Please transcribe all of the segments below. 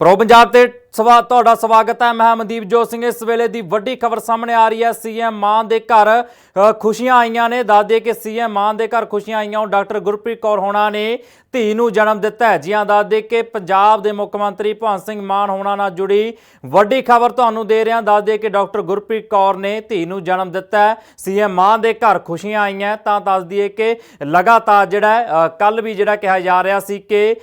Pro Punjab ਤੇ ਸਵਾ ਤੁਹਾਡਾ ਸਵਾਗਤ ਹੈ। ਮੈਂ ਮਨਦੀਪ ਜੋਤ ਸਿੰਘ। ਇਸ ਵੇਲੇ ਦੀ ਵੱਡੀ ਖਬਰ ਸਾਹਮਣੇ ਆ ਰਹੀ ਹੈ। ਸੀਐਮ ਮਾਨ ਦੇ ਘਰ ਖੁਸ਼ੀਆਂ ਆਈਆਂ ਨੇ। ਦੱਸਦੇ ਕਿ ਸੀਐਮ ਮਾਨ ਦੇ ਘਰ ਖੁਸ਼ੀਆਂ ਆਈਆਂ। ਹੁਣ ਡਾਕਟਰ ਗੁਰਪ੍ਰੀਤ ਕੌਰ ਹੋਣਾ ਨੇ ਧੀ ਨੂੰ ਜਨਮ ਦਿੱਤਾ ਹੈ। ਜੀ ਹਾਂ ਦੱਸਦੇ ਕਿ ਪੰਜਾਬ ਦੇ ਮੁੱਖ ਮੰਤਰੀ ਭਗਵੰਤ ਸਿੰਘ ਮਾਨ ਹੋਣਾ ਨਾਲ ਜੁੜੀ ਵੱਡੀ ਖਬਰ ਤੁਹਾਨੂੰ ਦੇ ਰਿਹਾ। ਦੱਸਦੇ ਕਿ ਡਾਕਟਰ ਗੁਰਪ੍ਰੀਤ ਕੌਰ ਨੇ ਧੀ ਨੂੰ ਜਨਮ ਦਿੱਤਾ ਹੈ। ਸੀਐਮ ਮਾਨ ਦੇ ਘਰ ਖੁਸ਼ੀਆਂ ਆਈਆਂ। ਤਾਂ ਦੱਸ ਦਈਏ ਕਿ ਲਗਾਤਾਰ ਜਿਹੜਾ ਕੱਲ ਵੀ ਜਿਹੜਾ ਕਿਹਾ ਜਾ ਰਿਹਾ ਸੀ ਕਿ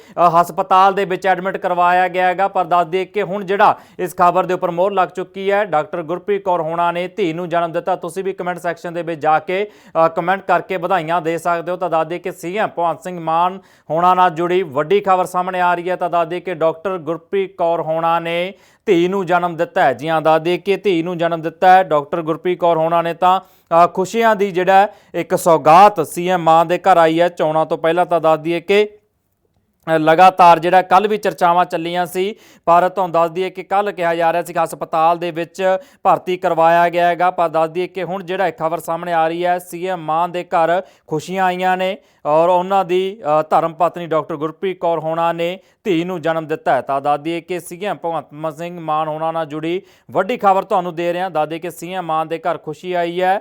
ਹਸਪਤਾਲ ਦੇ ਵਿੱਚ ਐਡਮਿਟ ਕਰਵਾਇਆ ਗਿਆ ਹੈਗਾ। ਪਰ ਦੱਸ ਦਈਏ ਕਿ ਹੁਣ ਜਿਹੜਾ ਇਸ ਖਬਰ ਦੇ ਉੱਪਰ ਮੋਹਰ ਲੱਗ ਚੁੱਕੀ ਹੈ। ਡਾਕਟਰ ਗੁਰਪ੍ਰੀਤ ਕੌਰ ਹੋਣਾ ਨੇ ਧੀ ਨੂੰ ਜਨਮ ਦਿੱਤਾ। ਤੁਸੀਂ ਵੀ ਕਮੈਂਟ ਸੈਕਸ਼ਨ ਦੇ ਵਿੱਚ ਜਾ ਕੇ ਕਮੈਂਟ ਕਰਕੇ ਵਧਾਈਆਂ ਦੇ ਸਕਦੇ ਹੋ। ਤਾਂ ਦੱਸ ਦਈਏ ਕਿ ਸੀਐਮ ਭਗਵੰਤ ਸਿੰਘ ਮਾਨ ਹੋਣਾ ਨਾਲ ਜੁੜੀ ਵੱਡੀ ਖਬਰ ਸਾਹਮਣੇ ਆ ਰਹੀ ਹੈ। ਤਾਂ ਦੱਸ ਕਿ ਡਾਕਟਰ ਗੁਰਪ੍ਰੀਤ ਕੌਰ ਹੋਣਾ ਨੇ ਧੀ ਨੂੰ ਜਨਮ ਦਿੱਤਾ ਹੈ। ਜੀ ਹਾਂ, ਦੱਸ ਦਈਏ ਕਿ ਧੀ ਨੂੰ ਜਨਮ ਦਿੱਤਾ ਹੈ। ਡਾਕਟਰ ਗੁਰਪ੍ਰੀਤ ਕੌਰ ਹੋਣਾ ਨੇ ਤਾਂ ਖੁਸ਼ੀਆਂ ਦੀ ਜਿਹੜਾ ਇੱਕ ਸੌਗਾਤ ਸੀਐਮ ਮਾਨ ਦੇ ਘਰ ਆਈ ਹੈ। ਚੋਣਾਂ ਤੋਂ ਪਹਿਲਾਂ ਤਾਂ ਦੱਸ ਦਈਏ ਕਿ ਲਗਾਤਾਰ ਜਿਹੜਾ ਕੱਲ ਵੀ ਚਰਚਾਵਾਂ ਚੱਲੀਆਂ ਸੀ, ਪਰ ਤੁਹਾਨੂੰ ਦੱਸ ਦਈਏ ਕਿ ਕੱਲ ਕਿਹਾ ਜਾ ਰਿਹਾ ਸੀ ਕਿ ਹਸਪਤਾਲ ਦੇ ਵਿੱਚ ਭਰਤੀ ਕਰਵਾਇਆ ਗਿਆ ਹੈਗਾ, ਪਰ ਦੱਸ ਦਈਏ ਕਿ ਹੁਣ ਜਿਹੜਾ ਖਬਰ ਸਾਹਮਣੇ ਆ ਰਹੀ ਹੈ, ਸੀਐਮ ਮਾਨ ਦੇ ਘਰ ਖੁਸ਼ੀਆਂ ਆਈਆਂ ਨੇ ਔਰ ਉਹਨਾਂ ਦੀ ਧਰਮ ਪਤਨੀ ਡਾਕਟਰ ਗੁਰਪ੍ਰੀਤ ਕੌਰ ਹੋਣਾ ਨੇ ਧੀ ਨੂੰ ਜਨਮ ਦਿੱਤਾ ਹੈ। ਤਾਂ ਦੱਸ ਦਈਏ ਕਿ ਸੀਐਮ ਭਗਵੰਤ ਸਿੰਘ ਮਾਨ ਹੋਣਾ ਨਾਲ ਜੁੜੀ ਵੱਡੀ ਖਬਰ ਤੁਹਾਨੂੰ ਦੇ ਰਿਹਾ, ਦੱਸ ਦਈਏ ਕਿ ਸੀਐਮ ਮਾਨ ਦੇ ਘਰ ਖੁਸ਼ੀ ਆਈ ਹੈ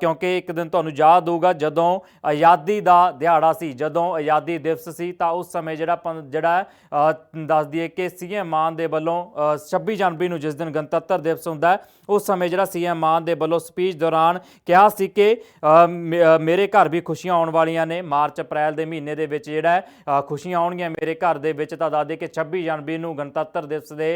ਕਿਉਂਕਿ ਇੱਕ ਦਿਨ ਤੁਹਾਨੂੰ ਯਾਦ ਹੋਊਗਾ ਜਦੋਂ ਆਜ਼ਾਦੀ ਦਾ ਦਿਹਾੜਾ ਸੀ, ਜਦੋਂ ਆਜ਼ਾਦੀ ਦਿਵਸ ਸੀ, ਤਾਂ ਉਸ ਸਮੇਂ ਜਿਹੜਾ ਪੰ- ਜਿਹੜਾ ਹੈ, ਅ, ਦੱਸ ਦਈਏ ਕਿ ਸੀਐਮ ਮਾਨ ਦੇ ਵੱਲੋਂ ਅ, 26 ਜਨਵਰੀ ਨੂੰ ਜਿਸ ਦਿਨ ਗਣਤੰਤਰ ਦਿਵਸ ਹੁੰਦਾ ਉਸ ਸਮੇਂ ਜਿਹੜਾ ਸੀਐਮ ਮਾਨ ਦੇ ਵੱਲੋਂ ਸਪੀਚ ਦੌਰਾਨ ਕਿਹਾ ਸੀ ਕਿ ਮੇ- ਮੇਰੇ ਘਰ ਵੀ ਖੁਸ਼ੀਆਂ ਆਉਣ ਵਾਲੀਆਂ ਨੇ। ਮਾਰਚ ਅਪ੍ਰੈਲ ਦੇ ਮਹੀਨੇ ਦੇ ਵਿੱਚ ਜਿਹੜਾ ਖੁਸ਼ੀਆਂ ਆਉਣਗੀਆਂ ਮੇਰੇ ਘਰ ਦੇ ਵਿੱਚ। ਤਾਂ ਦੱਸਦੇ ਕਿ 26 ਜਨਵਰੀ ਨੂੰ ਗਣਤੰਤਰ ਦਿਵਸ ਦੇ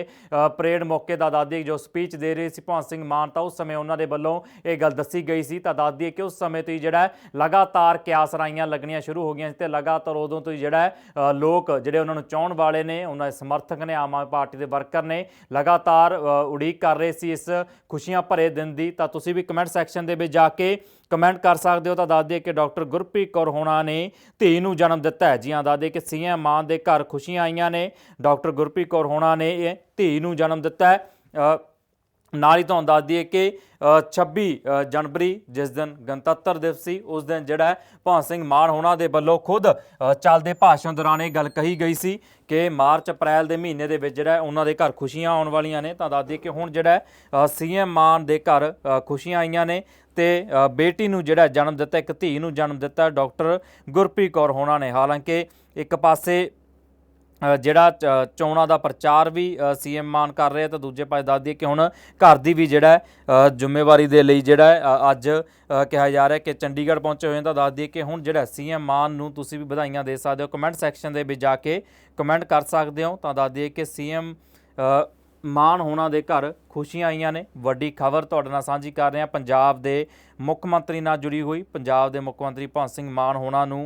ਪਰੇਡ ਮੌਕੇ ਦਾ ਦੱਸਦੇ ਜੋ ਸਪੀਚ ਦੇ ਰਹੇ ਸੀ ਭਗਵੰਤ ਸਿੰਘ ਮਾਨ ਤਾਂ ਉਸ ਸਮੇਂ ਉਹਨਾਂ ਦੇ ਵੱਲੋਂ ਇਹ ਗੱਲ ਦੱਸੀ ਗਈ ਸੀ। ਤਾਂ ਦੱਸਦੀ ਕਿ ਉਸ ਸਮੇਂ ਤੋਂ ਹੀ ਜਿਹੜਾ ਲਗਾਤਾਰ ਕਿਆਸ ਰਾਈਆਂ ਲੱਗਣੀਆਂ ਸ਼ੁਰੂ ਹੋ ਗਈਆਂ ਸੀ ਤੇ ਲਗਾਤਾਰ ਉਦੋਂ ਤੋਂ ਹੀ ਜਿਹੜਾ ਲੋਕ ਲੋਕ ਜਿਹੜੇ ਉਹਨਾਂ ਨੂੰ ਚਾਹਣ ਵਾਲੇ ਨੇ, ਉਹਨਾਂ ਦੇ ਸਮਰਥਕ ਨੇ, ਆਮ ਆਦਮੀ ਪਾਰਟੀ ਦੇ ਵਰਕਰ ਨੇ, ਲਗਾਤਾਰ ਉਡੀਕ ਕਰ ਰਹੇ ਸੀ ਇਸ ਖੁਸ਼ੀਆਂ ਭਰੇ ਦਿਨ ਦੀ। ਤਾਂ ਤੁਸੀਂ ਵੀ ਕਮੈਂਟ ਸੈਕਸ਼ਨ ਦੇ ਵਿੱਚ ਜਾ ਕੇ ਕਮੈਂਟ ਕਰ ਸਕਦੇ ਹੋ। ਤਾਂ ਦੱਸ ਦਈਏ ਕਿ ਡਾਕਟਰ ਗੁਰਪ੍ਰੀਤ ਕੌਰ ਹੋਣਾ ਨੇ ਧੀ ਨੂੰ ਜਨਮ ਦਿੱਤਾ ਹੈ। ਜੀ ਹਾਂ ਦੱਸ ਦਈਏ ਕਿ ਸੀਐਮ ਮਾਨ ਦੇ ਘਰ ਖੁਸ਼ੀਆਂ ਆਈਆਂ ਨੇ। ਡਾਕਟਰ ਗੁਰਪ੍ਰੀਤ ਕੌਰ ਹੋਣਾ ਨੇ ਇਹ ਧੀ ਨੂੰ ਜਨਮ ਦਿੱਤਾ ਹੈ। ਨਾਲ ਹੀ ਤੁਹਾਨੂੰ ਦੱਸ ਦਈਏ ਕਿ ਅ, 26 ਜਨਵਰੀ ਜਿਸ ਦਿਨ ਗਣਤੰਤਰ ਦਿਵਸ ਸੀ ਉਸ ਦਿਨ ਜਿਹੜਾ ਹੈ ਭਗਵੰਤ ਸਿੰਘ ਮਾਨ ਹੋਣਾ ਦੇ ਵੱਲੋਂ ਖੁਦ ਚੱਲਦੇ ਭਾਸ਼ਣ ਦੌਰਾਨ ਇਹ ਗੱਲ ਕਹੀ ਗਈ ਸੀ ਕਿ ਮਾਰਚ ਅਪ੍ਰੈਲ ਦੇ ਮਹੀਨੇ ਦੇ ਵਿੱਚ ਜਿਹੜਾ ਉਹਨਾਂ ਦੇ ਘਰ ਖੁਸ਼ੀਆਂ ਆਉਣ ਵਾਲੀਆਂ ਨੇ। ਤਾਂ ਦੱਸ ਦਈਏ ਕਿ ਹੁਣ ਜਿਹੜਾ ਸੀਐਮ ਮਾਨ ਦੇ ਘਰ ਖੁਸ਼ੀਆਂ ਆਈਆਂ ਨੇ ਤੇ ਬੇਟੀ ਨੂੰ ਜਿਹੜਾ ਜਨਮ ਦਿੱਤਾ ਇੱਕ ਧੀ ਨੂੰ ਜਨਮ ਦਿੱਤਾ ਡਾਕਟਰ ਗੁਰਪ੍ਰੀਤ ਕੌਰ ਹੋਣਾ ਨੇ। ਹਾਲਾਂਕਿ ਇੱਕ ਪਾਸੇ ਜਿਹੜਾ ਚ- ਚੋਣਾਂ ਦਾ ਪ੍ਰਚਾਰ ਵੀ ਸੀਐਮ ਮਾਨ ਕਰ ਰਹੇ ਆ ਤਾਂ ਦੂਜੇ ਪਾਸੇ ਦੱਸ ਦਈਏ ਕਿ ਹੁਣ ਘਰ ਦੀ ਵੀ ਜਿਹੜਾ ਜ਼ਿੰਮੇਵਾਰੀ ਦੇ ਲਈ ਜਿਹੜਾ ਅੱਜ ਕਿਹਾ ਜਾ ਰਿਹਾ ਕਿ ਚੰਡੀਗੜ੍ਹ ਪਹੁੰਚੇ ਹੋਏ ਤਾਂ ਦੱਸ ਦਈਏ ਕਿ ਹੁਣ ਜਿਹੜਾ ਸੀਐਮ ਮਾਨ ਨੂੰ ਤੁਸੀਂ ਵੀ ਵਧਾਈਆਂ ਦੇ ਸਕਦੇ ਹੋ। ਕਮੈਂਟ ਸੈਕਸ਼ਨ ਦੇ ਵਿੱਚ ਜਾ ਕੇ ਕਮੈਂਟ ਕਰ ਸਕਦੇ ਹੋ, ਤਾਂ ਦੱਸ ਦਈਏ ਕਿ ਸੀਐਮ ਮਾਨ ਹੋਣਾ ਦੇ ਘਰ ਖੁਸ਼ੀਆਂ ਆਈਆਂ ਨੇ। ਵੱਡੀ ਖਬਰ ਤੁਹਾਡੇ ਨਾਲ ਸਾਂਝੀ ਕਰ ਰਹੇ ਹਾਂ, ਪੰਜਾਬ ਦੇ ਮੁੱਖ ਮੰਤਰੀ ਨਾਲ ਜੁੜੀ ਹੋਈ, ਪੰਜਾਬ ਦੇ ਮੁੱਖ ਮੰਤਰੀ ਭਗਵੰਤ ਸਿੰਘ ਮਾਨ ਹੋਣਾ ਨੂੰ